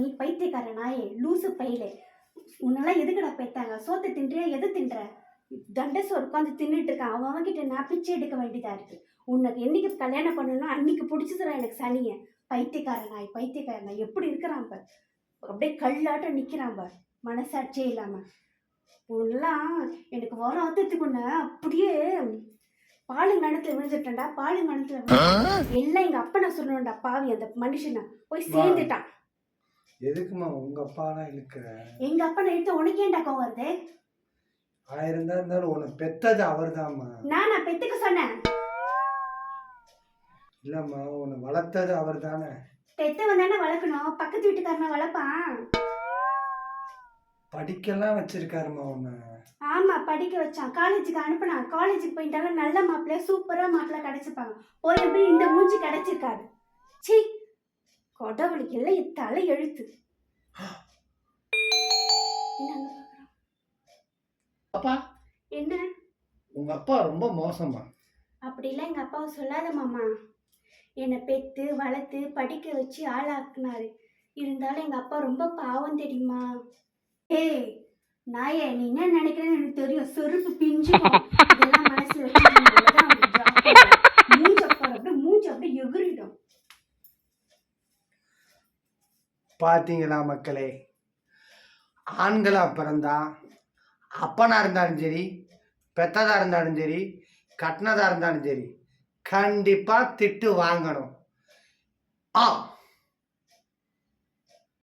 சனி பைத்தியக்கார நாயே லூசு பையலே. உன்னெல்லாம் எதுக்குடா பெத்தாங்க? சோத்தை தின்றியா? எது தின்ற? தண்டசோர் உட்காந்து தின்னுட்டு இருக்கான். அவன் அவன்கிட்ட நான் பிச்சை எடுக்க வேண்டியதா இருக்கு. உனக்கு என்னைக்கு கல்யாணம் பண்ணணும்னா அன்னைக்கு பிடிச்சதுடா எனக்கு சனிய. பைத்தியக்கார நாய் பைத்தியக்கார நாய். எப்படி இருக்கிறான் பார்? அப்படியே கல்லாட்டம் நிக்கிறான் பார். மனசாட்சியே இல்லாம. உன்னெல்லாம் எனக்கு வர அத்தத்துக்குள்ள அப்படியே பாலுங்கணத்துல விழுந்துட்டேன்டா பாலுங்கணத்துல எல்லாம் எங்க அப்பனை சொல்லணும்டா பாவி அந்த மனுஷனை. போய் சேர்ந்துட்டான். எதுக்குமா உங்க அப்பாலாம் இழுக்கிற? எங்க அப்பனை எடுத்து உனக்கு ஏன்டா கோவம் வருது? ஆயிரம் தான் இருந்தாலும் உன்னை பெத்தது அவர்தாம்மா. நான் நான் பெத்துக்க சொன்னேன். இல்லம்மா உன்னை வளர்த்தது அவர் தானே பெத்தவன் தானே வளர்க்கணும். பக்கத்து வீட்டுக்காரனை வளர்ப்பான். படிக்கலாம் வச்சிருக்காருமா உன்னை. ஆமா படிக்க வச்சான். காலேஜுக்கு அனுப்புனான். காலேஜுக்கு போயிட்டாலும் நல்ல மாப்பிள்ளைய சூப்பரா மாப்பிள்ளை கிடைச்சிப்பாங்க. போய் போய் இந்த மூஞ்சி கிடைச்சிருக்காரு சீ கொடவுளுக்கு எல்லாம் என் தலை எழுத்து? அப்பா. என்ன? உங்க அப்பா ரொம்ப மோசமா அப்படிலாம் எங்கள் அப்பாவை சொல்லாத மாமா. என்னை பெற்று வளர்த்து படிக்க வச்சு ஆளாக்குனாரு. இருந்தாலும் எங்கள் அப்பா ரொம்ப பாவம் தெரியுமா? ஏய் நாயே நீ என்ன நினைக்கிறேன்னு எனக்கு தெரியும். செருப்பு பிஞ்சு பார்த்தீங்களா மக்களே? ஆண்களாக பிறந்தா அப்பனா இருந்தாலும் சரி பெத்ததாக இருந்தாலும் சரி கட்டினதாக இருந்தாலும் சரி கண்டிப்பாக திட்டு வாங்கணும். ஆ